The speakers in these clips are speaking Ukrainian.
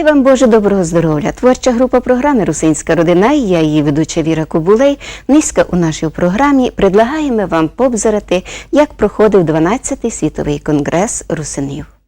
Дай вам Боже доброго здоров'я. Творча група програми Русинська родина. Я її ведуча Віра Кубулей. Низька у нашій програмі предлагаємо вам побзирати, як проходив 12-й світовий конгрес русинів.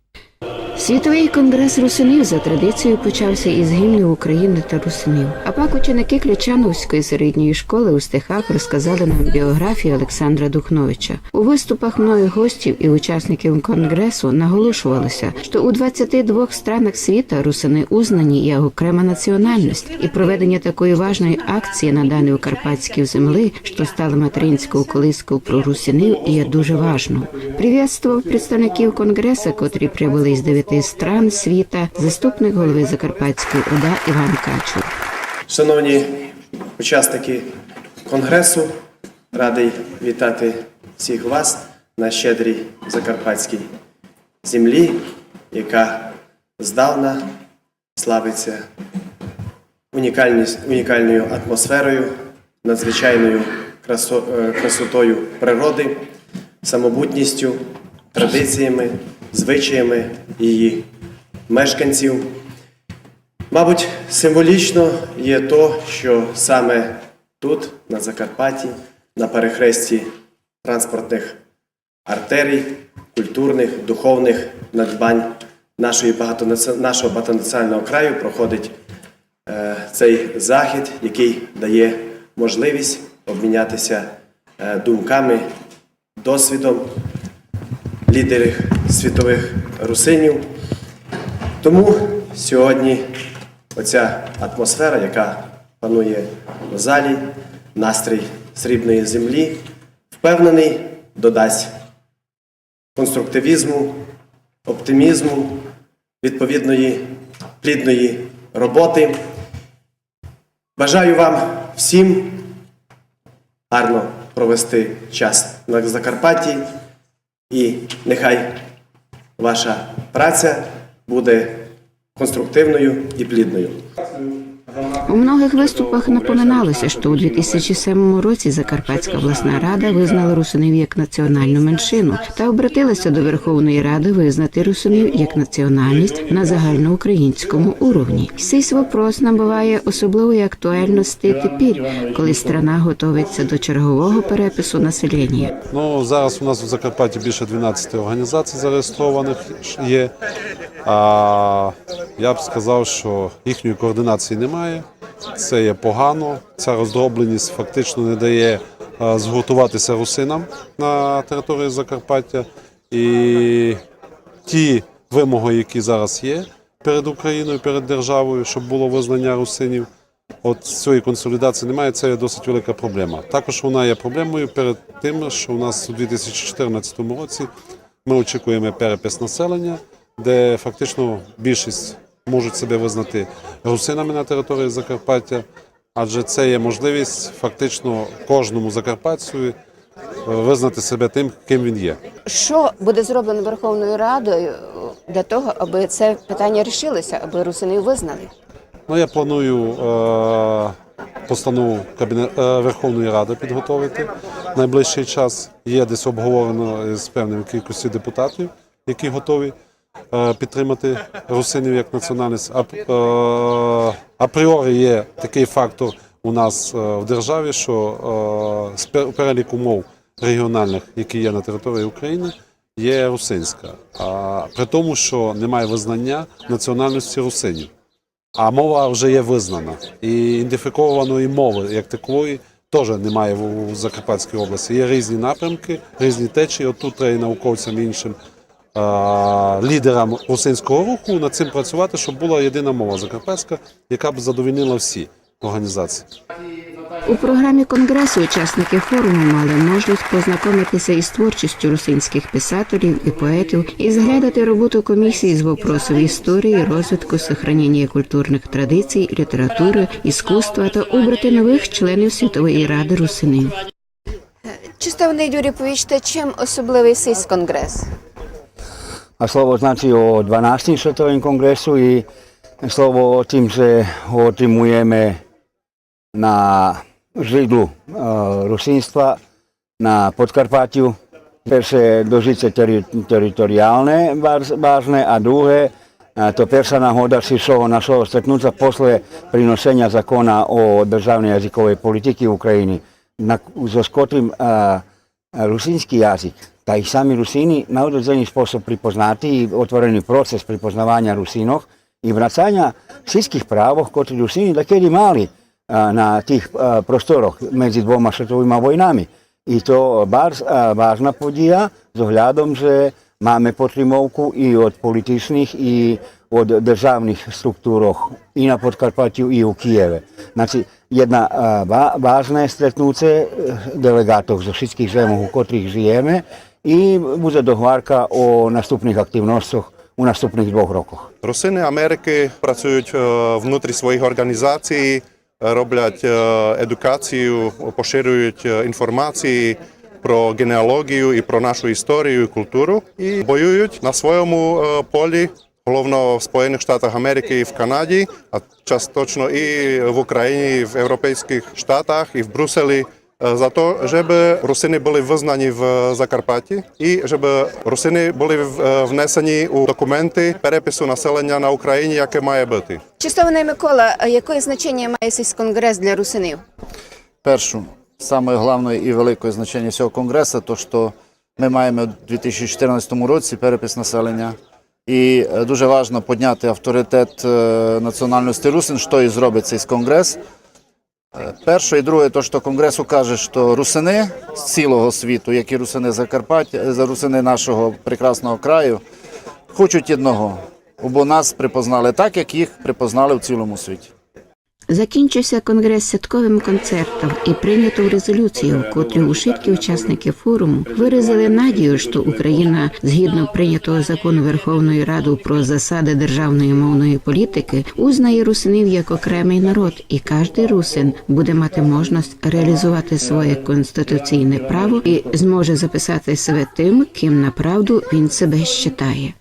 Світовий конгрес русинів за традицією почався із гімнів України та русинів. А пак ученики Ключановської середньої школи у стихах розказали нам біографію Олександра Духновича. У виступах многих гостів і учасників конгресу наголошувалося, що у 22 странах світа русини узнані як окрема національність, і проведення такої важної акції на даній Карпатській землі, що стала материнською колискою про русинів, є дуже важно. Привітствував представників конгресу, котрі прибули з дев'яти стран світа, заступник голови Закарпатської ОДА Іван Качур. Шановні учасники конгресу, радий вітати всіх вас на щедрій закарпатській землі, яка здавна славиться унікальною атмосферою, надзвичайною е, красотою природи, самобутністю, традиціями, звичаями її мешканців. Мабуть, символічно є то, що саме тут, на Закарпатті, на перехресті транспортних артерій, культурних, духовних надбань нашої багатонаці- нашого багатонаціонального краю проходить е, цей захід, який дає можливість обмінятися е, думками, досвідом лідерів світових русинів. Тому сьогодні оця атмосфера, яка панує в залі, настрій срібної землі, впевнений, додасть конструктивізму, оптимізму, відповідної плідної роботи. Бажаю вам всім гарно провести час на Закарпатті і нехай ваша праця буде конструктивною і плідною. У многих виступах напоминалося, що у 2007 році Закарпатська обласна рада визнала русинів як національну меншину та обратилася до Верховної Ради визнати русинів як національність на загальноукраїнському уровні. Цей вопрос набуває особливої актуальності тепер, коли страна готується до чергового перепису населення. Ну, зараз у нас в Закарпатті більше 12 організацій зареєстрованих є. А я б сказав, що їхньої координації немає. Це є погано. Ця роздробленість фактично не дає а, згуртуватися русинам на території Закарпаття. І ті вимоги, які зараз є перед Україною, перед державою, щоб було визнання русинів. От цієї консолідації немає, це є досить велика проблема. Також вона є проблемою перед тим, що у нас у 2014 році ми очікуємо перепис населення, де фактично більшість можуть себе визнати русинами на території Закарпаття, адже це є можливість фактично кожному закарпатцю е, визнати себе тим, ким він є. Що буде зроблено Верховною Радою для того, аби це питання рішилося, аби русинів визнали? Ну, я планую е, постанову Кабінет е, Верховної Ради підготовити найближчий час. Є десь обговорено з певною кількістю депутатів, які готові е, підтримати русинів як національність. Е, апріорі є такий фактор у нас е, в державі, що е, перелік умов регіональних, які є на території України, є русинська. А, при тому, що немає визнання національності русинів. А мова вже є визнана. І ідентифікованої мови як такової теж немає в, Закарпатській області. Є різні напрямки, різні течії. От тут треба і науковцям іншим е, лідерам русинського руху над цим працювати, щоб була єдина мова закарпатська, яка б задовольнила всі організації. У програмі конгресу учасники форуму мали можливість познайомитися із творчістю русинських писателів і поетів і зглядати роботу комісії з вопросів історії, розвитку, сохранення культурних традицій, літератури, іскусства та обрати нових членів Світової ради русинів. Чистовний Юрій, повічте, чим особливий цей конгрес? a slovo znači o 12. svetovém kongresu i slovo o tým, že ho otimujeme na židlu e, rusinstva na Podkarpatiu. Perše dožice teri, teritoriálne vážne a druhé to perša si Šišoho našeho stretnúca posle prinosenia zakona o državnej jazykovej politiky Ukrajiny na, so skotrým rusinský jazyk da ih sami Rusini na određeni sposob pripoznati i otvoreni proces pripoznavanja Rusinog i vracanja svjetskih pravo kod Rusini da kjer mali na tih prostorah među dvoma šatovima vojnami. I to bar važna podija z ohľadom, že máme potrimovku i od političnih i od državnih strukturoh i na Podkarpatju i u Kijeve. Znači, jedna važna je stretnuce eh, delegatov zo všetkých zemov, u kotrih žijeme i bude dohvárka o наступних активностях у наступних двох роках. Русини Америки працюють внутрі своїх організацій, роблять едукацію, поширюють інформації про генеалогію і про нашу історію і культуру і воюють на своєму полі, головно в Сполучених Штатах Америки і в Канаді, а часточно і в Україні, і в Європейських Штатах, і в Брюсселі. Е, За те, щоб русини були визнані в Закарпатті і щоб русини були е, внесені у документи перепису населення на Україні, яке має бути. Чистований Микола, а яке значення має сільськонгрес для русинів? Першу, саме головне і велике значення цього конгресу, то що ми маємо у 2014 році перепис населення. І е, дуже важливо підняти авторитет е, національності русин, що і зробить цей конгрес. Е, Перше і друге, то що конгрес каже, що русини з цілого світу, як і русини Закарпаття, за русини нашого прекрасного краю, хочуть одного, бо нас припознали так, як їх припознали в цілому світі. Закінчився конгрес святковим концертом і прийнято резолюцію, в котрій ушиткі учасники форуму виразили надію, що Україна, згідно прийнятого закону Верховної Ради про засади державної мовної політики, узнає русинів як окремий народ, і кожний русин буде мати можливість реалізувати своє конституційне право і зможе записати себе тим, ким направду він себе вважає.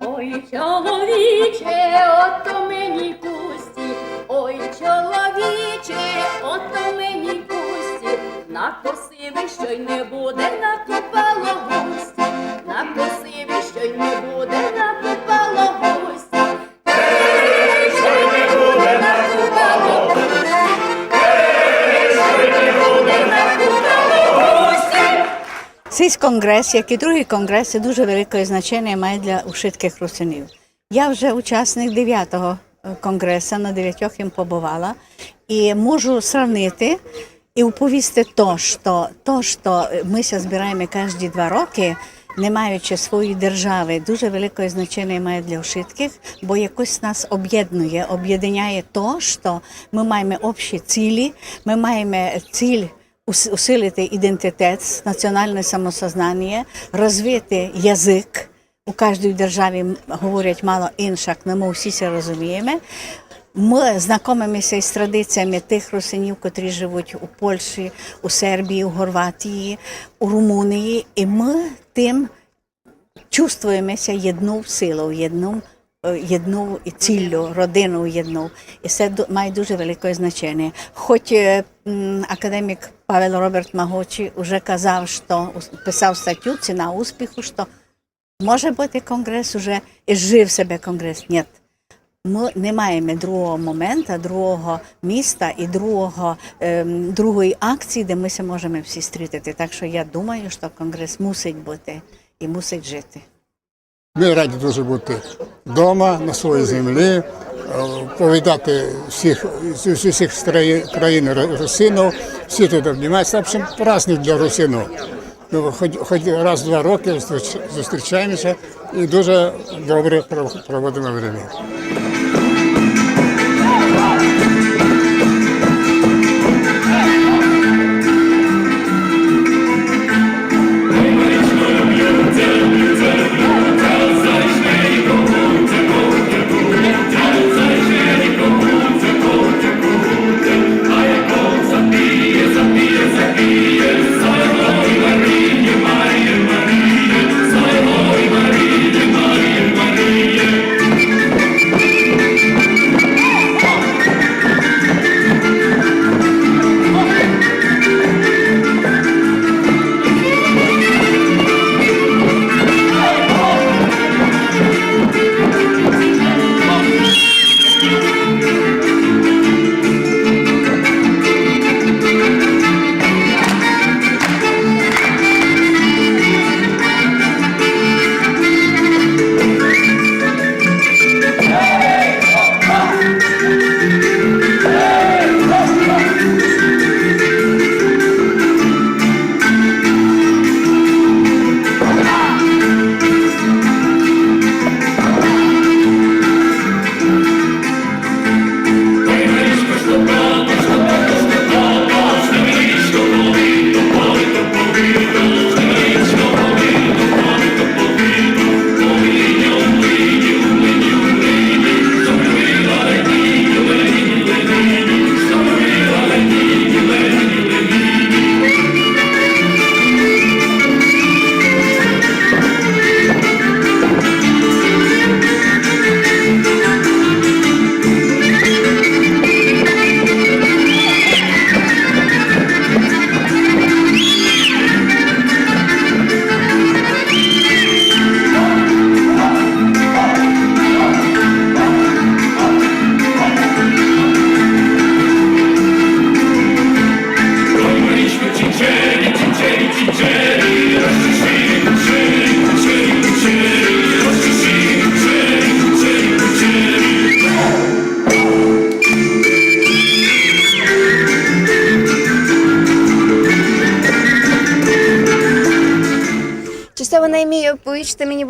Ой, чоловіче, ото мені пусті, ой, чоловіче, ото мені пусті, накосиві, що й не буде, накопало Цей конгрес, як і другі конгреси, дуже велике значення має для ушитких русинів. Я вже учасник 9-го конгресу, на дев'ятьох їм побувала, і можу сравнити і оповісти то, що, то, що ми збираємо кожні два роки, не маючи своєї держави, дуже велике значення має для ушитких, бо якось нас об'єднує, об'єднує то, що ми маємо общі цілі, ми маємо ціль усилити ідентитет, національне самосознання, розвити язик. У кожній державі говорять мало інших, але ми всі це розуміємо. Ми знайомимося із традиціями тих русинів, котрі живуть у Польщі, у Сербії, у Хорватії, у Румунії, і ми тим чувствуємося єдну силу, єдну, е, єдну і ціллю, родину єдну. І це має дуже велике значення. Хоч е, академік Павел Роберт Магочі вже казав, що писав статтю «Ціна успіху», що Може бути конгрес уже і жив себе конгрес. Ні. Ми не маємо другого моменту, другого міста і другого, ем, другої акції, де ми можемо всі зустріти. Так що я думаю, що конгрес мусить бути і мусить жити. Ми раді дуже бути вдома, на своїй землі, е, повідати всіх з усіх країн- русину, всі тут обнімаються. В общем, праздник для русинів. Ну, хоч, хоч раз в два роки зустрічаємося і дуже добре проводимо время.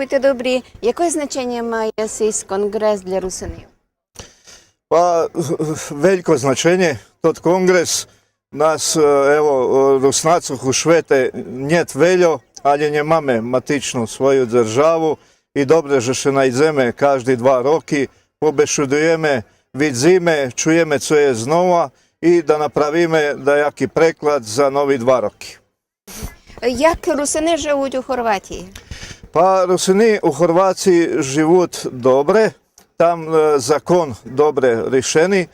Будьте добрі, яке значення має цей конгрес для русинів? Pa, veliko značenje. Tot kongres nas, e, evo, e, Rusnacoh u Švete njet veljo, ali nje mame matičnu svoju državu i dobre že še najdzeme každi dva roki, pobešudujeme, vidzime, čujeme co je znova i da napravime da jaki preklad za novi dva roki. Як русини живуть у Хорватії? Pa Rusini u Hrvaciji život dobre, tam e, zakon dobre rišeni,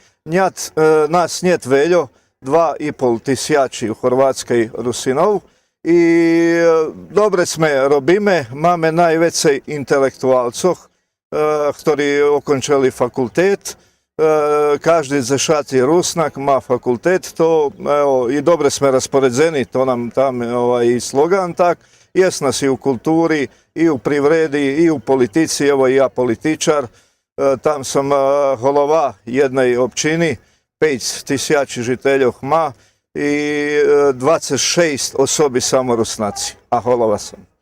e, nas е, нас veljo, dva i pol tisjači u Hrvatskoj Rusinov. I e, dobre sme robime, mame najveće intelektualcoh, ktori okončeli okončali fakultet, e, každi rusnak, ma fakultet, to i dobre sme rasporedzeni, to nam tam ovaj, i slogan tak, jes nas i u kulturi, i u privredi, i u politici, evo ja političar, E, tam sam e, holova jednoj općini, 5 tisuća žitelja ma i e, 26 osobi samo Rusnaci, a holova sam.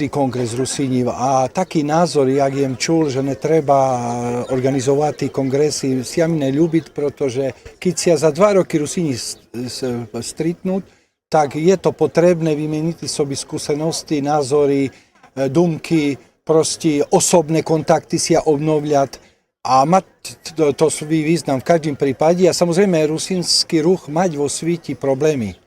každý kongres Rusinjiv, a taki nazor, jak jem čul, že ne treba eh, organizovati kongresi, s jam ne ljubit, protože kad za dva roki Rusinji stritnut, tak je to potrebne vymeniti sobi skusenosti, nazori, eh, dumki, prosti osobne kontakty si ja a mať to, to svý význam v každom prípade a samozrejme rusínsky ruch mať vo svíti problémy.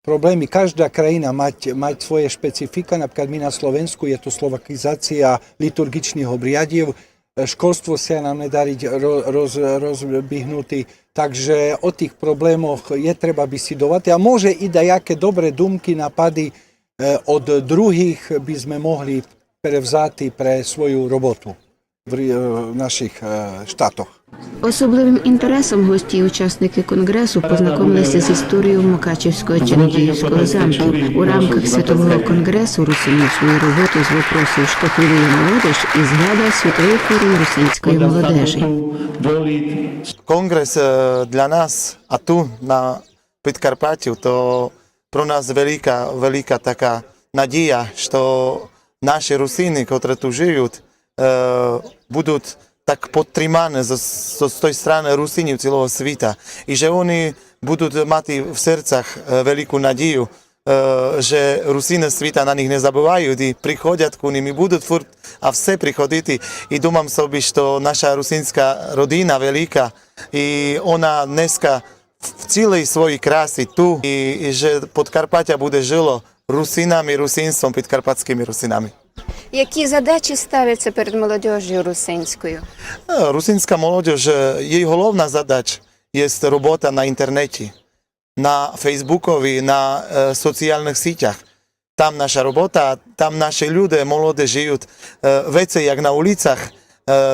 Problémy, každá krajina mať, mať svoje špecifika, napríklad my na Slovensku je to slovakizácia liturgičných obriadiev, školstvo sa nám nedariť ro, roz, rozbihnutý, takže o tých problémoch je treba besiedovať a môže i dajaké dobré dumky, napady eh, od druhých by sme mohli prevzati pre svoju robotu v, v našich eh, štátoch. Особливим інтересом гості і учасники конгресу познайомилися з історією Мукачівського чи Надіївського замків. У рамках світового конгресу Русинів свою роботу з вопросів штохливої молодіж і згадав світовий форум русинської молодежі. Kongres e, dla nas a tu na Podkarpatiu to pro nas veľká, veľká taká надія, що наші русини, які тут живуть, е, так підтримані з, тої сторони русинів цілого світу. І що вони будуть мати в серцях велику надію, е, що русини світа на них не забувають і приходять ним і будуть все. І що наша русинська родина велика, і вона днеска в цілій своїй красі ту, і, і що Подкарпаття буде жило русинами, русинством, підкарпатськими русинами. Які задачі ставляться перед молодіжю русинською? Русинська молодіж, е, її головна задача є робота на інтернеті, на Фейсбукові, на е, соціальних сітях. Там наша робота, там наші люди молоді живуть е, веце, як на вулицях,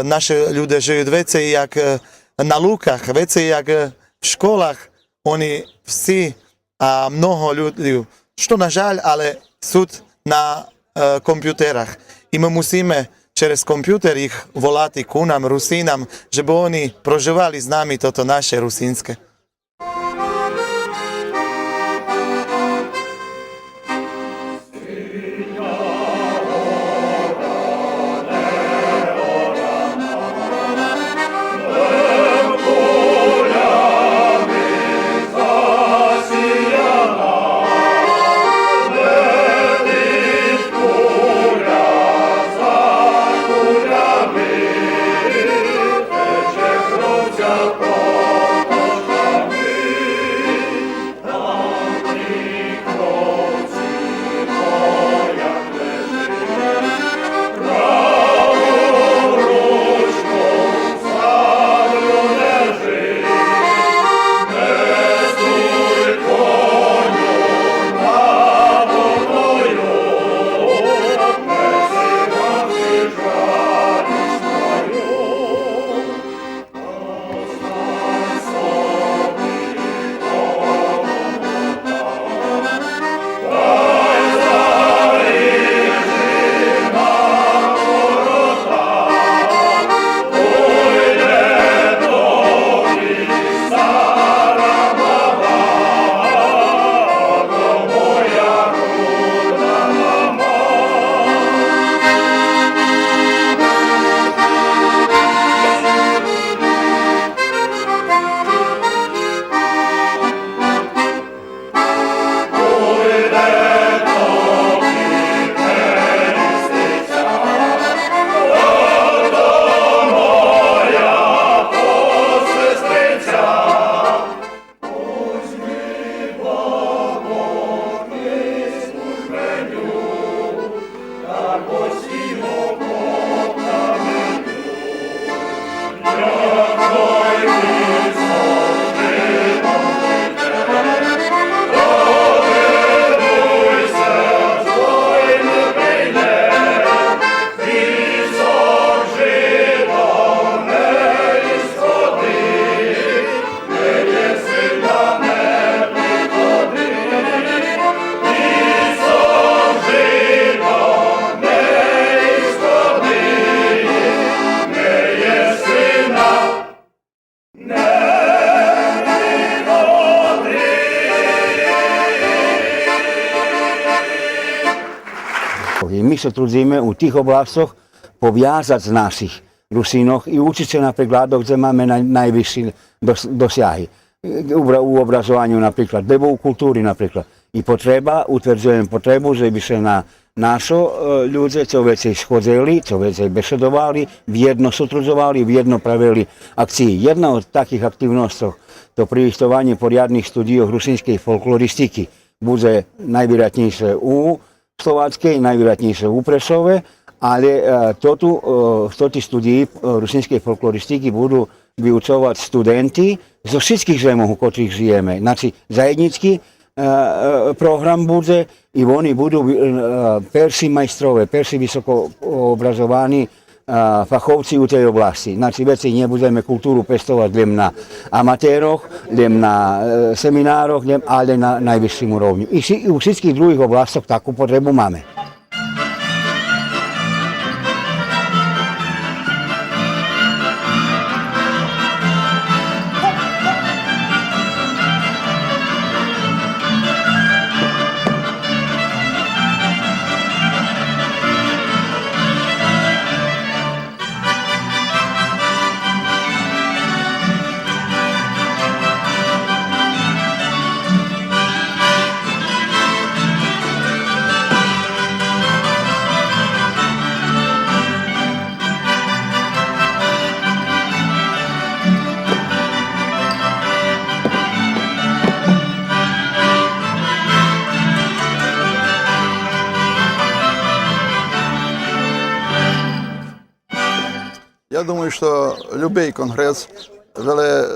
наші люди живуть веце, як на луках, веце, як в школах. Вони всі, а много людей, що на жаль, але суд на Eh, kompjuterach i my musimy przez komputer ich wolati ku nam, Rusinom, żeby oni prożywali z nami to, to nasze rusińskie. I my sa trudzíme u tých oblastoch poviazať z našich Rusínoch i učiť sa napríklad, kde máme naj, najvyšší dos, dosiahy. U, u obrazovanju napríklad, nebo kultúry napríklad. I potreba, utvrdzujem potrebu, že by sa na našo e, ľudia, čo veci schodzeli, čo veci bešedovali, vjedno sutrudzovali, vjedno pravili akciji. Jedna od takých aktivností to prilistovanie poriadnych studijoch rusinskej folkloristiky bude najvjerojatnejšie u Slovackej, najvjerojatnejšie u Prešove, ale e, to tu, e, v toti studii e, rusinskej folkloristiky budú vyučovať studenti zo všetkých zemov, u ktorých žijeme. Znači, zajednický program bude i oni budú perší majstrove, perší vysoko obrazovaní fachovci u tej oblasti. Znači, veci nebudeme kultúru pestovať len na amatéroch, len na e, seminároch, len, ale na najvyšším úrovni. I, u všetkých druhých oblastoch takú potrebu máme. Я думаю, що будь-який конгрес веле,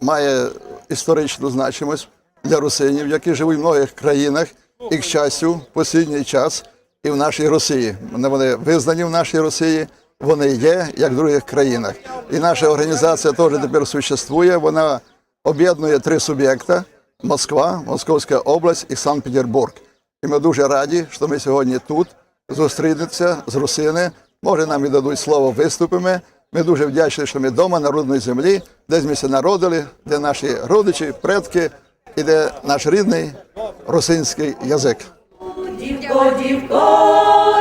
має історичну значимость для русинів, які живуть в многих країнах і, к щастю, в останній час і в нашій Росії. Вони, визнані в нашій Росії, вони є, як в других країнах. І наша організація теж тепер существує. Вона об'єднує три суб'єкта: Москва, Московська область і Санкт-Петербург. І ми дуже раді, що ми сьогодні тут зустрінемося з русини. Може, нам і дадуть слово, виступимо. Ми дуже вдячні, що ми вдома на рідній землі, десь ми се народили, де наші родичі, предки, і де наш рідний русинський язик. Дівко, дівко,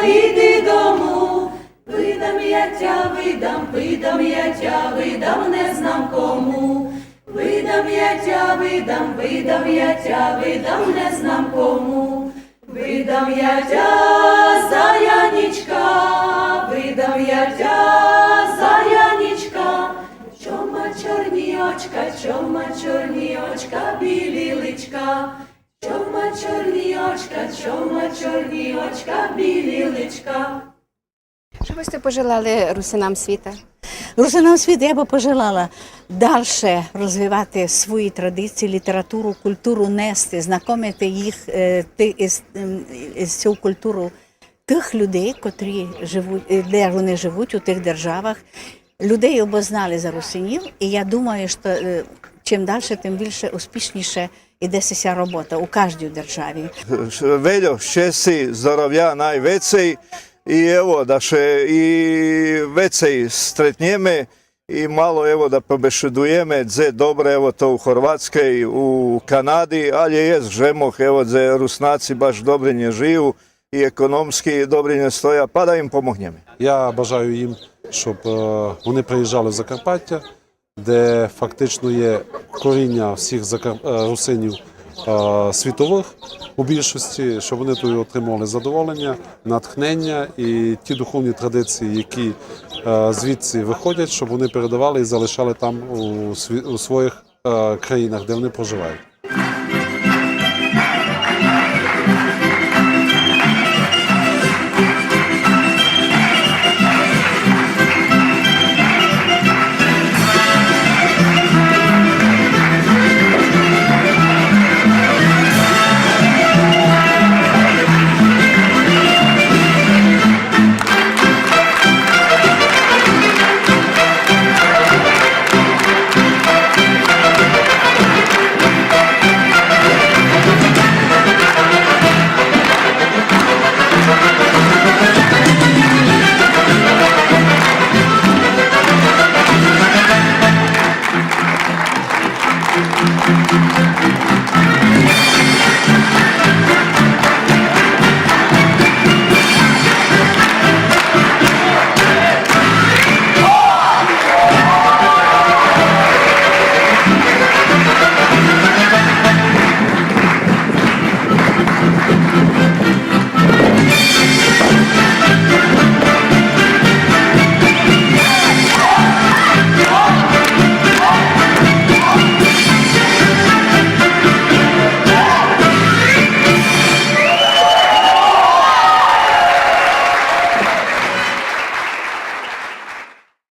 іди дому, видам я тя, видам, видам я тя, видам, не знам кому. Видам я тя, видам, видам я тя, видам, не знам кому. Видам я тя, заянічка, видам я тя, заянічка. Чома чорні очка, чома чорні очка, біліличка. Чома чорні очка, чома чорні очка, білі личка. Що ви сте пожелали русинам світа? Русинам світу я би пожелала далі розвивати свої традиції, літературу, культуру нести, знайомити їх е, ем, цю культуру тих людей, котрі живуть, е, де вони живуть у тих державах. Людей обознали за русинів, і я думаю, що е, чим далі, тим більше успішніше іде ця робота у кожній державі. Veljo, šesi, zdravja najvecej i evo da še i vecej stretnjeme i malo evo da pobešedujeme dze dobre evo to u Horvatskej, u Kanadi, ali je žemoh evo dze Rusnaci baš dobre nje žiju i ekonomski dobre nje stoja, pa da im pomogneme. Я бажаю їм, щоб е, вони приїжджали в Закарпаття, де фактично є коріння всіх е, русинів е, світових у більшості, щоб вони тут отримували задоволення, натхнення і ті духовні традиції, які е, звідси виходять, щоб вони передавали і залишали там у, своїх е, країнах, де вони проживають.